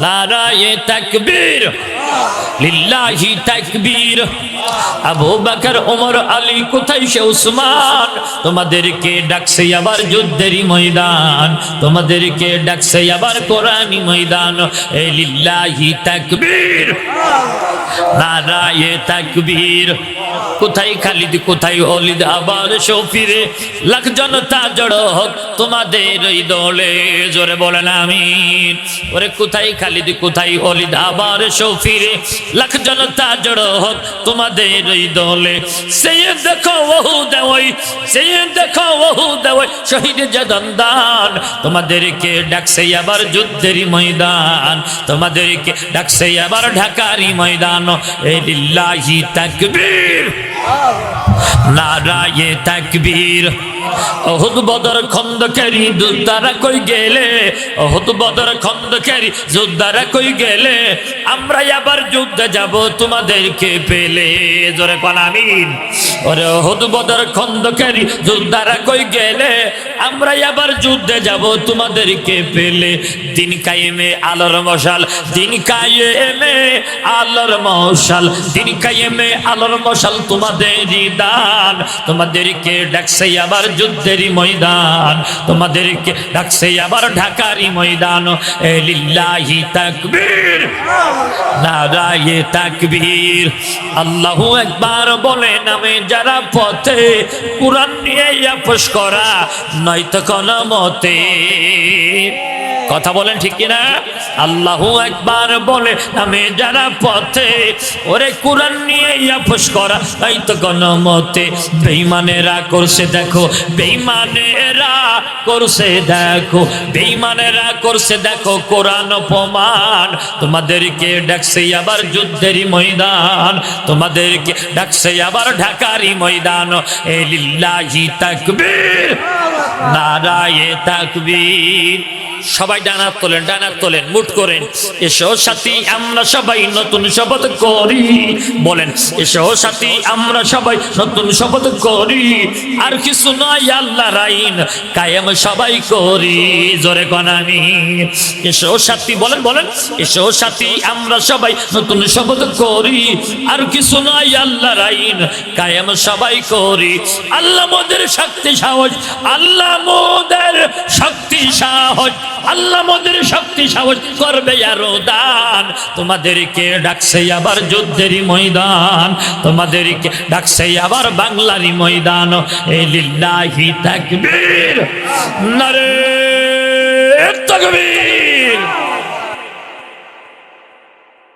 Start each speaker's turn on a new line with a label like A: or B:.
A: নারায়ে তাকবীর, লিল্লাহি তাকবীর। আবু বকর, ওমর, আলী, কোথায় সে উসমান? তোমাদেরকে ডাকছে আবার যুদ্ধেরই ময়দান। তোমাদেরকে ডাকছে আবার কোরআনি ময়দান। এ লিল্লাহি তাকবীর, নারায়ে তাকবীর। কোথায় খালিদ, কোথায় অলিদ আবার শফিরে লাখ জনতা জড়ো হোক তোমাদের ওই দলে। জোরে বলেন আমি ওরে কোথায় খালিদ, কোথায় অলিদ আবার শফিরে লাখ জনতা জড়ো হোক তোমাদের ওই দলে। সে দেখো ওহু দেওয়াই সে দেখো ওহু দেওয়াই। শহীদ জদন্দান তোমাদেরকে ডাকছে আবার যুদ্ধেরই ময়দান। তোমাদেরকে ডাকছে আবার ঢাকারি ময়দান। এ লিল্লাহি তাকবীর। Oh. নারায়ে তাকবীর। অহুদ বদর খন্দকারী যোদ্ধারা কই গেলে? অহুদ বদর খন্দকারী যোদ্ধারা কই গেলে? আমরা আবার যুদ্ধে যাব, তোমাদেরকে পেলে। জোরে কোন আমিন। ওরে অহুদ বদর খন্দকারী যোদ্ধারা কই গেলে? আমরা আবার যুদ্ধে যাব, তোমাদেরকে পেলে। দিন কায়েমে আলোর মশাল, দিন কায়েমে আলোর মশাল, দিন কায়েমে আলোর মশাল তোমাদেরই দান তোমাদেরকে ডাকছে আবার যুদ্ধেরই ময়দান। তোমাদেরকে ডাকছে আবার ঢাকারই ময়দান। এ লিল্লাহি তাকবীর। নারায়ে তাকবীর। আল্লাহু একবার বলে নামে যারা পথে কোরআন নিয়ে আপোষ করা, নয়তো কোন মতে কথা বলেন ঠিক কিনা? আল্লাহু একবার বলে, আমি যারা পথে, ওরে কোরআন নিয়ে আপোষ করা, তাই তো কোন মতে বেইমানেরা করছে, দেখো বেইমানেরা করছে, দেখো বেইমানেরা করছে, দেখো, কোরআন অপমান, তোমাদেরকে ডাকছে আবার যুদ্ধেরই ময়দান, তোমাদেরকে ডাকছে আবার ঢাকারই ময়দান, এ লিল্লাহি তাকবীর, নারায়ে তাকবীর সবাই ডানার তোলেন ডানার তোলেন মুট করেন। এসো সাথী, আমরা সবাই নতুন শপথ করি। বলেন, এসো সাথী, আমরা সবাই নতুন শপথ করি। আর কিছু নয় আল্লাহ রাইন কায়েম সবাই করি। জোরে কনামি এসো সাথী, বলেন বলেন। এসো সাথী, আমরা সবাই নতুন শপথ করি। আর কিছু নয় আল্লাহ রাইন কায়েম সবাই করি। আল্লাহ মোদের শক্তি সাহস, আল্লাহ মোদের শক্তি সাহস। আল্লাহ মোদের শক্তি সাহস করবে আরও দান তোমাদেরকে ডাকছে আবার যুদ্ধেরই ময়দান। তোমাদেরকে ডাকছে আবার বাংলারই ময়দান। এ লিল্লাহি তাকবীর। নারে তাকবীর।